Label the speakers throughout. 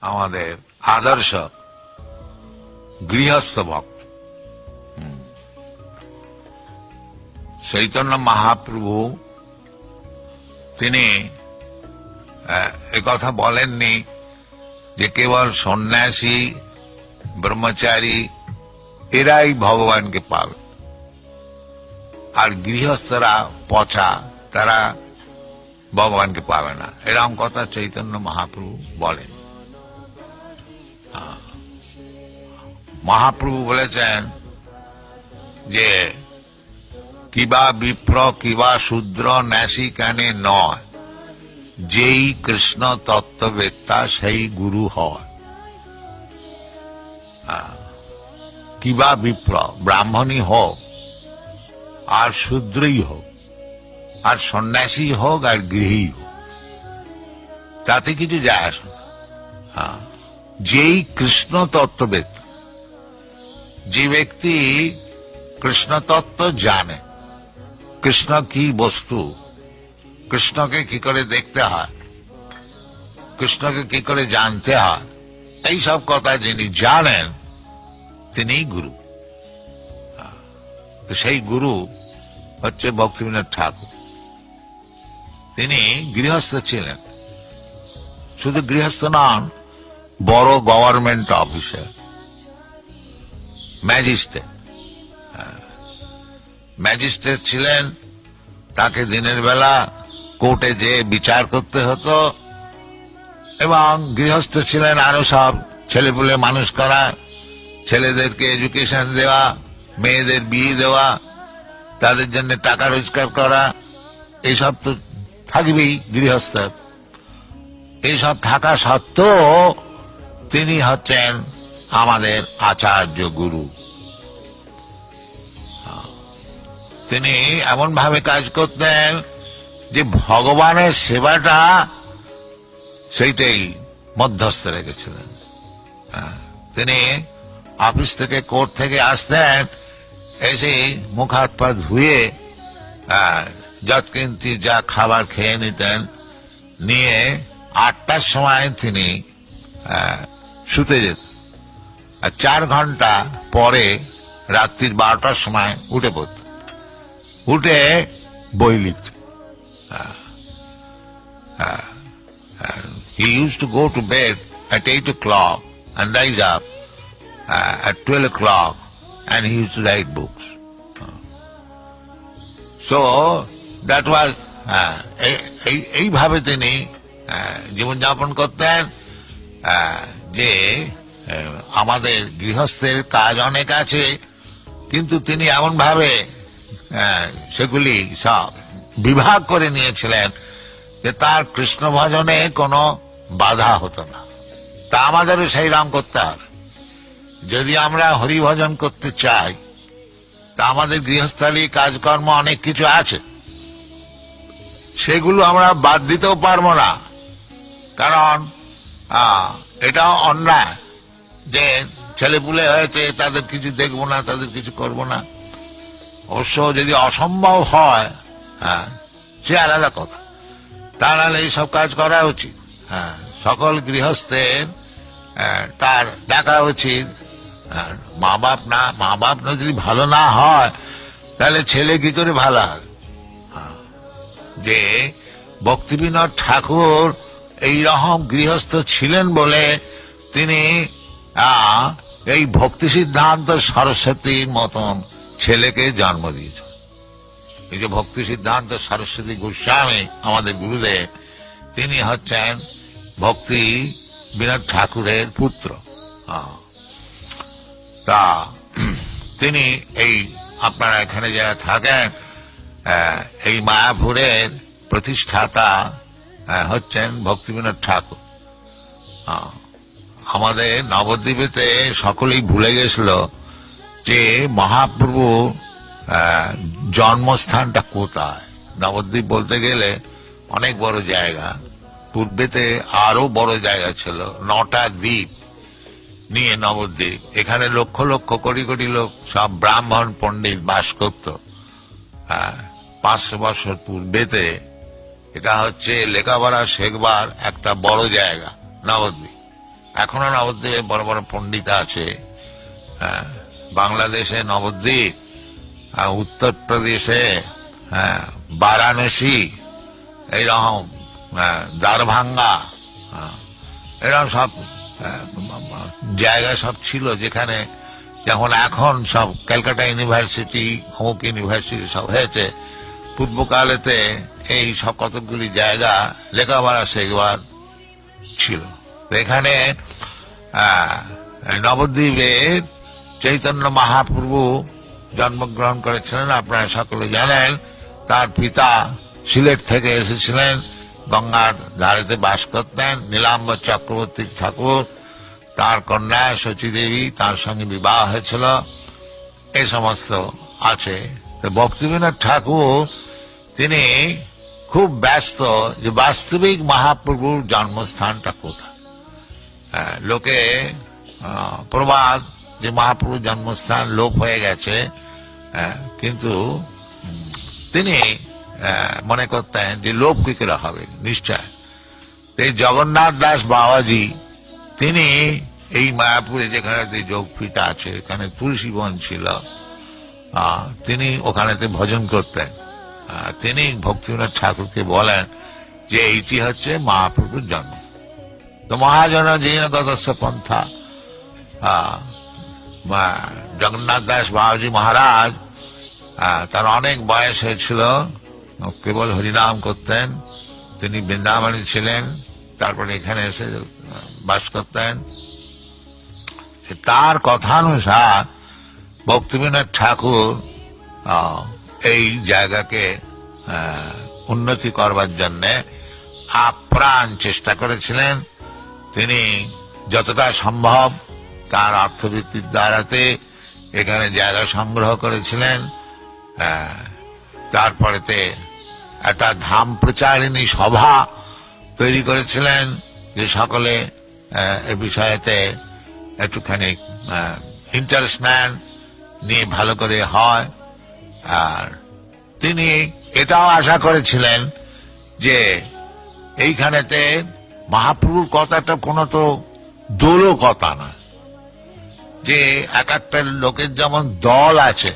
Speaker 1: আমাদের আদর্শ গৃহস্থ ভক্ত। চৈতন্য মহাপ্রভু, তিনি কথা বলেননি যে কেবল সন্ন্যাসী, ব্রহ্মচারী, এরাই ভগবানকে পাবে। আর গৃহস্থরা পচা, তারা ভগবানকে পাবে না। এরকম কথা চৈতন্য মহাপ্রভু বলেন। মহাপ্রভু বলেছেন যে, কিবা বিপ্র, কিবা শূদ্র, ন্যাসী কানে নয়। যেই কৃষ্ণ তত্ত্ববেত্তা, সেই গুরু হয়। কিবা বিপ্র, ব্রাহ্মণই হোক, আর শূদ্রই হোক, আর সন্ন্যাসী হোক, আর গৃহী হোক। তাতে কিছু যায় আসে না। যেই কৃষ্ণ তত্ত্ববেদ যে ব্যক্তি কৃষ্ণ তত্ত্ব জানে, কৃষ্ণ কি বস্তু, কৃষ্ণকে কি করে দেখতে হয়, কৃষ্ণকে কি করে জানতে হয় এই সব কথা যিনি জানেন তিনিই গুরু। তো সেই গুরু হচ্ছে ভক্তিবিনোদ ঠাকুর। তিনি গৃহস্থ ছিলেন। শুধু গৃহস্থ নন, বড় গভর্নমেন্ট অফিসার ম্যাজিস্ট্রেট। ম্যাজিস্ট্রেট ছিলেন, তাকে দিনের বেলা কোর্টে যে বিচার করতে হতো এবং গৃহস্থ ছিলেন আরও সব ছেলেপুলে মানুষ করা, ছেলেদেরকে এডুকেশন দেওয়া, মেয়েদের বিয়ে দেওয়া, তাদের জন্য টাকা রোজগার করা এইসব তো থাকবেই গৃহস্থের। এইসব থাকা সত্ত্বেও তিনি হচ্ছেন আমাদের আচার্য গুরু। তিনি এমন ভাবে কাজ করতেন যে ভগবানের সেবাটা সেইটাই মধ্যস্থ রেখেছিলেন। হ্যাঁ, তিনি অফিস থেকে কোর্ট থেকে আসতেন এসে মুখ হাত পা ধুয়ে আহ, যৎকিন্তি যা খাবার খেয়ে নিতেন নিয়ে আটটার সময় তিনি আহ, শুতে যেতেন। আর চার ঘণ্টা পরে রাত্রির বারোটার সময় উঠে পড়ত। উঠে বই লিখত। He use to go to bed at eight o'clock and rise up at twelve o'clock and he use to write books so that was এইভাবে তিনি হ্যাঁ, জীবনযাপন করতেন হ্যাঁ, যে আমাদের গৃহস্থের কাজ অনেক আছে, কিন্তু তিনি এমন ভাবে সেগুলি সব বিভাগ করে নিয়েছিলেন যে তার কৃষ্ণ ভজনে কোনো বাধা হতো না। তা আমাদেরও সেই রাম করতে হবে। যদি আমরা হরি ভজন করতে চাই, তা আমাদের গৃহস্থালী কাজকর্ম অনেক কিছু আছে। সেগুলো আমরা বাদ দিতেও পারব না। কারণ এটা অন্যায়। যে ছেলেপুলে হয়েছে তাদের কিছু দেখব না তাদের কিছু করব না। অবশ্য যদি অসম্ভব হয় হ্যাঁ সে আলাদা কথা। তা নাহলে এইসব কাজ করা উচিত হ্যাঁ সকল গৃহস্থের আহ, তার দেখা উচিত। হ্যাঁ, মা বাপ না মা বাপ না যদি ভালো না হয় তাহলে ছেলে কি করে ভালো হবে হ্যাঁ, যে ভক্তিবিনোদ ঠাকুর এই রকম গৃহস্থ ছিলেন বলে তিনি এই ভক্তি সিদ্ধান্ত সরস্বতীর মতন ছেলেকে জন্ম দিয়েছেন এই যে ভক্তি সিদ্ধান্ত সরস্বতী গোস্বামী, আমাদের গুরুদেব, তিনি হচ্ছেন ভক্তি বিনোদ ঠাকুরের পুত্র। তা, তিনি এই, আপনারা এখানে যারা থাকেন এই মায়াপুরের প্রতিষ্ঠাতা হচ্ছেন ভক্তি বিনোদ ঠাকুর আমাদের নবদ্বীপেতে সকলেই ভুলে গেছিল যে মহাপ্রভু জন্মস্থানটা কোথায়? নবদ্বীপ বলতে গেলে অনেক বড় জায়গা। পূর্বেতে আরও বড় জায়গা ছিল, নটা দ্বীপ নিয়ে নবদ্বীপ। এখানে লক্ষ লক্ষ কোটি কোটি লোক, সব ব্রাহ্মণ, পণ্ডিত বাস করত। পাঁচশো বছর পূর্বেতে এটা হচ্ছে লেখাপড়া শেখবার একটা বড় জায়গা, নবদ্বীপ। এখনও নবদ্বীপে বড় বড় পণ্ডিত আছে। হ্যাঁ, বাংলাদেশে নবদ্বীপ উত্তরপ্রদেশে হ্যাঁ, বারাণসী এইরকম হ্যাঁ, দ্বারভাঙ্গা হ্যাঁ, এরকম সব জায়গা সব ছিল যেখানে যেমন এখন সব ক্যালকাটা ইউনিভার্সিটি অমুক ইউনিভার্সিটি সব হয়েছে। পূর্বকালেতে এই সব কতকগুলি জায়গা লেখাপড়া শেখবার ছিল। এখানে আহ, নবদ্বীপের চৈতন্য মহাপ্রভু জন্মগ্রহণ করেছিলেন আপনারা সকলে জানেন। তার পিতা সিলেট থেকে এসেছিলেন গঙ্গার ধারেতে বাস করতেন নীলাম্বর চক্রবর্তী ঠাকুর তার কন্যা শচী দেবী তার সঙ্গে বিবাহ হয়েছিল। এ সমস্ত আছে। ভক্তিবিনোদ ঠাকুর তিনি খুব ব্যস্ত যে বাস্তবিক মহাপ্রভুর জন্মস্থানটা কোথায়? হ্যাঁ, লোকে প্রবাদ যে মহাপ্রভুর জন্মস্থান লোপ হয়ে গেছে কিন্তু তিনি মনে করতেন যে লোপ কি করে হবে? নিশ্চয়। এই জগন্নাথ দাস বাবাজি, তিনি এই মায়াপুরে যেখানে যোগপীঠ আছে, এখানে তুলসী বন ছিল তিনি ওখানেতে ভজন করতেন। তিনি ভক্তিনাথ ঠাকুরকে বলেন যে, এইটি হচ্ছে মহাপ্রভুর জন্ম। তো মহাজন জিনগত পন্থা। জগন্নাথ দাস বাবাজি মহারাজ তার অনেক বয়স হয়েছিল, কেবল হরিনাম করতেন, তিনি বৃন্দাবনে ছিলেন, তারপরে এখানে এসে বাস করতেন। তার কথানুসার ভক্তিবিনোদ ঠাকুর এই জায়গাকে উন্নতি করবার জন্যে আপ্রাণ চেষ্টা করেছিলেন। তিনি যতটা সম্ভব তার অর্থবৃত্তির দ্বারাতে এখানে জায়গা সংগ্রহ করেছিলেন। তারপরেতে একটা ধাম প্রচারিণী সভা তৈরি করেছিলেন যে সকলে এ বিষয়েতে একটুখানি ইন্টারেস্ট নেন, নিয়ে ভালো করে হয়। আর তিনি এটাও আশা করেছিলেন যে এইখানেতে মহাপ্রভুর কথাটা কোনো তো দোলো কথা না যে এক একটা লোকের যেমন দল আছে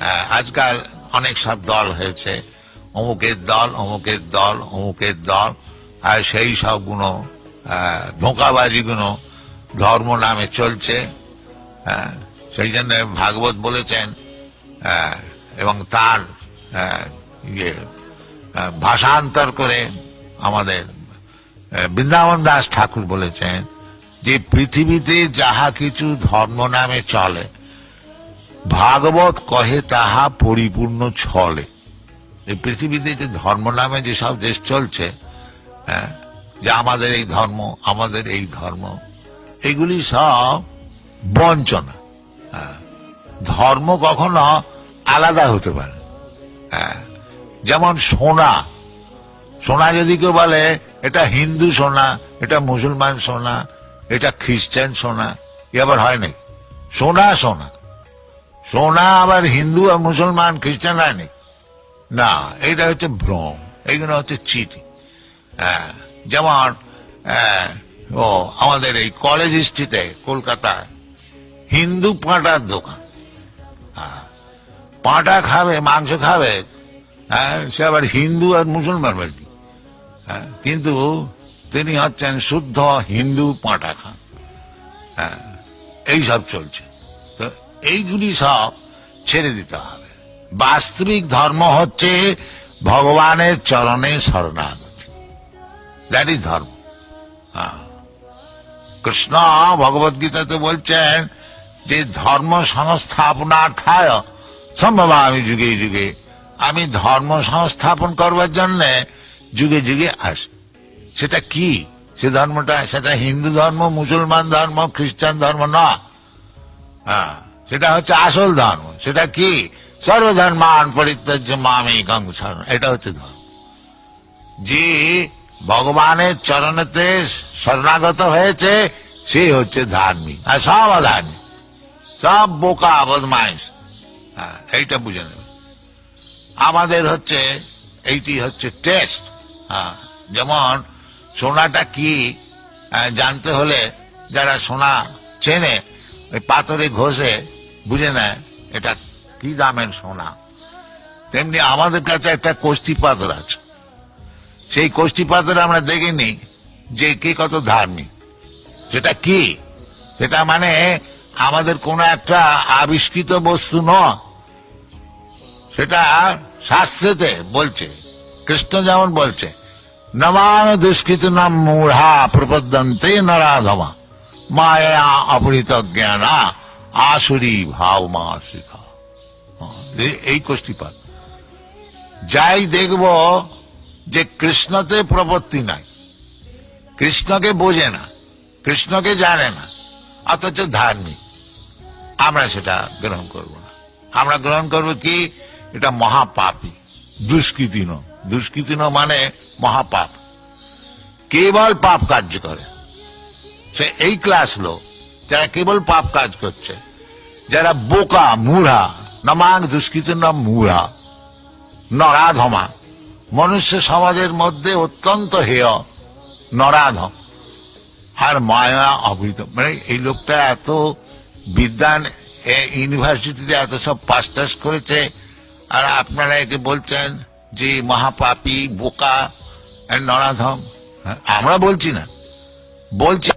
Speaker 1: আহ, আজকাল অনেক সব দল হয়েছে অমুকের দল অমুকের দল অমুকের দল আর সেই সবগুলো আহ, ধোঁকাবাজিগুলো ধর্ম নামে চলছে হ্যাঁ, সেই জন্য ভাগবত বলেছেন এবং তার ইয়ে ভাষান্তর করে আমাদের বৃন্দাবন দাস ঠাকুর বলেছেন যে পৃথিবীতে যাহা কিছু ধর্ম নামে চলে ভাগবত কহে তাহা পরিপূর্ণ ছলে। এই পৃথিবীতে যে ধর্ম নামে যেসব দেশ চলছে হ্যাঁ, যে আমাদের এই ধর্ম আমাদের এই ধর্ম এগুলি সব বঞ্চনা। ধর্ম কখনো আলাদা হতে পারে। যেমন সোনা সোনা যদি কেউ বলে এটা হিন্দু সোনা এটা মুসলমান সোনা এটা খ্রিস্টান সোনা এ আবার হয় নাকি সোনা সোনা। সোনা আবার হিন্দু আর মুসলমান খ্রিস্টান হয় নাকি না এটা হচ্ছে ভ্রম এইগুলো হচ্ছে চিঠি। হ্যাঁ, যেমন হ্যাঁ, ও আমাদের এই কলেজ স্ট্রিটে কলকাতায় হিন্দু পাঁটার দোকান। হ্যাঁ, পাঁটা খাবে মাংস খাবে হ্যাঁ সে আবার হিন্দু আর মুসলমান কিন্তু তিনি হচ্ছেন শুদ্ধ হিন্দু পাঁটা খান। হ্যাঁ এই সব চলছে। তো এইগুলি সব ছেড়ে দিতে হবে। বাস্তবিক ধর্ম হচ্ছে ভগবানের চরণে শরণাগতি। দ্যাট ইজ ধর্ম। হ্যাঁ। কৃষ্ণ ভগবত গীতাতে বলছেন যে ধর্ম সংস্থাপনার্থায় সম্ভব আমি যুগে যুগে আমি ধর্ম সংস্থাপন করবার জন্য যুগে যুগে আসে। সেটা কি? সে ধর্মটা, সেটা হিন্দু ধর্ম, মুসলমান ধর্ম, খ্রিস্টান ধর্ম না। হ্যাঁ সেটা হচ্ছে আসল ধর্ম। সেটা কি? সর্বধর্মান পরিত্যাজ্য মামি গঙ্গ শরণ এটা হচ্ছে ধর্ম। যে ভগবানের চরণেতে শরণাগত হয়েছে, সে হচ্ছে ধার্মিক। আর সব অধার্মিক। সব বোকা, বদমাইশ। হ্যাঁ এইটা বুঝে নেবে। আমাদের হচ্ছে, এইটি হচ্ছে টেস্ট। যেমন সোনাটা কি জানতে হলে যারা সোনা চেনে, ওই পাথরে ঘষে বুঝে নেয় এটা কি দামের সোনা। তেমনি আমাদের কাছে একটা কষ্টি পাথর আছে। সেই কষ্টি পাথরে আমরা দেখিনি যে কে কত ধার্মিক সেটা কি? সেটা মানে আমাদের কোন একটা আবিষ্কৃত বস্তু নয়। সেটা শাস্ত্রেতে বলছে। কৃষ্ণ যেমন বলছে নমান দুষ্কৃত নাম মূঢ়া, প্রপদ্যন্তে নরাধমা, মায়া অপরিত জ্ঞানা, আসুরি ভাব মা এই কোষ্ঠীপাত যাই দেখব যে কৃষ্ণতে প্রপত্তি নাই, কৃষ্ণকে বোঝে না, কৃষ্ণকে জানে না, অথচ ধার্মিক, আমরা সেটা গ্রহণ করব না। আমরা গ্রহণ করব কি? এটা মহাপাপী, দুষ্কৃতি ন দুষ্কৃতি ন মানে মহাপাপ। কেবল পাপ কার্য করে। সে এই ক্লাস লোক যারা কেবল পাপ কাজ করছে, যারা বোকা, মূঢ়া, নমাং দুষ্কৃতি ন মূঢ়া, নরাধমা, মনুষ্য সমাজের মধ্যে অত্যন্ত হেয়, নরাধম আর মায়া অবৃত মানে এই লোকটা এত বিদ্যান ইউনিভার্সিটিতে এত সব পাস টাস করেছে, আর আপনারা একে বলছেন যে মহাপাপী বোকা নরাধম হ্যাঁ, আমরা বলছি না। বলছি